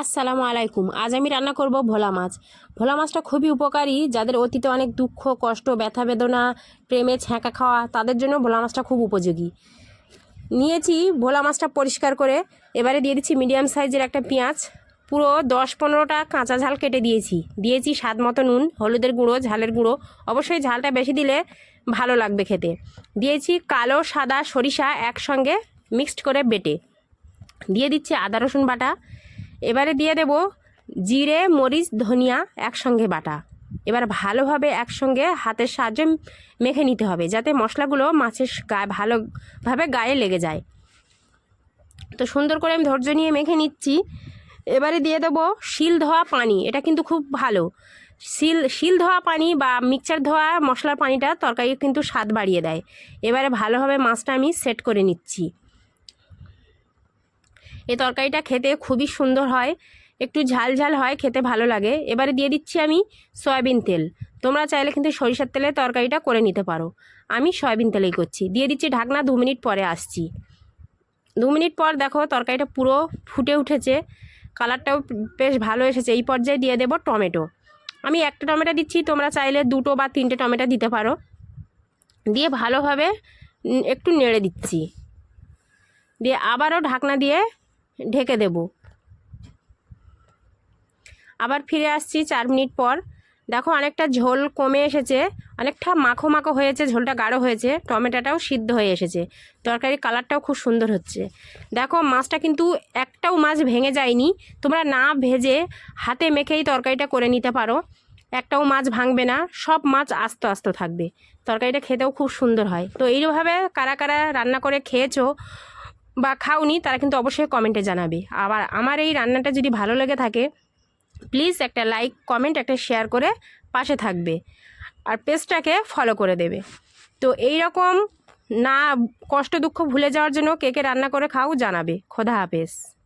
আসসালামু আলাইকুম, আজ আমি রান্না করব ভোলা মাছ। ভোলা মাছটা খুবই উপকারী, যাদের অতীতে অনেক দুঃখ, কষ্ট, ব্যথা, বেদনা, প্রেমে ছ্যাঁকা খাওয়া, তাদের জন্য ভোলা মাছটা খুব উপযোগী। নিয়েছি ভোলা মাছটা পরিষ্কার করে, এবারে দিয়ে দিচ্ছি মিডিয়াম সাইজের একটা পেঁয়াজ। পুরো দশ পনেরোটা কাঁচা ঝাল কেটে দিয়েছি। দিয়েছি স্বাদ মতো নুন, হলুদের গুঁড়ো, ঝালের গুঁড়ো। অবশ্যই ঝালটা বেশি দিলে ভালো লাগবে খেতে। দিয়েছি কালো, সাদা সরিষা একসঙ্গে মিক্সড করে বেটে। দিয়ে দিচ্ছি আদা, রসুন বাটা। এবারে দিয়ে দেব জিরে, মরিচ, ধনিয়া একসঙ্গে বাটা। এবার ভালোভাবে একসঙ্গে হাতের সাহায্যে মেখে নিতে হবে যাতে মশলাগুলো মাছের গায়ে ভালোভাবে গায়ে লেগে যায়। তো সুন্দর করে আমি ধৈর্য নিয়ে মেখে নিচ্ছি। এবারে দিয়ে দেবো শিল ধোয়া পানি, এটা কিন্তু খুব ভালো। শিল শিল ধোয়া পানি বা মিক্সচার ধোয়া মশলার পানিটা তরকারি কিন্তু স্বাদ বাড়িয়ে দেয়। এবারে ভালোভাবে মাছটা আমি সেট করে নিচ্ছি। এই তরকারিটা খেতে খুবই সুন্দর হয়। একটু ঝাল ঝাল হয়, খেতে ভালো লাগে। এবারে দিয়ে দিচ্ছি আমি সয়াবিন তেল। তোমরা চাইলে কিন্তু সরিষার তেলে তরকারিটা করে নিতে পারো। আমি সয়াবিন তেলেই করছি। দিয়ে দিচ্ছি ঢাকনা, দু মিনিট পরে আসছি। দু মিনিট পর দেখো তরকারিটা পুরো ফুটে উঠেছে। কালারটাও বেশ ভালো এসেছে। এই পর্যায়ে দিয়ে দেবো টমেটো। আমি একটা টমেটো দিচ্ছি, তোমরা চাইলে দুটো বা তিনটে টমেটো দিতে পারো। দিয়ে ভালোভাবে একটু নেড়ে দিচ্ছি। দিয়ে আবারও ঢাকনা দিয়ে ঢেকে দেব। আবার ফিরে আসছি চার মিনিট পর। দেখো অনেকটা ঝোল কমে এসেছে, অনেকটা মাখো মাখো হয়েছে, ঝোলটা গাঢ় হয়েছে, টমেটোটাও সিদ্ধ হয়ে এসেছে, তরকারির কালারটাও খুব সুন্দর হচ্ছে। দেখো মাছটা কিন্তু একটাও মাছ ভেঙে যায়নি, তোমরা না ভেজে হাতে মেখেই তরকারিটা করে নিতে পারো, একটাও মাছ ভাঙবে না, সব মাছ আস্ত আস্ত থাকবে, তরকারিটা খেতেও খুব সুন্দর হয়। তো এইভাবে কারা কারা রান্না করে খেয়েছো বা খাওনি, তারা কিন্তু অবশ্যই কমেন্টে জানাবে। আবার আমার এই রান্নাটা যদি ভালো লেগে থাকে প্লিজ একটা লাইক কমেন্ট একটা শেয়ার করে পাশে থাকবে। আর পেজটাকে ফলো করে দেবে। তো এই রকম না কষ্ট, দুঃখ ভুলে যাওয়ার জন্য কে কে রান্না করে খাও জানাবে। খোদা হাফেজ।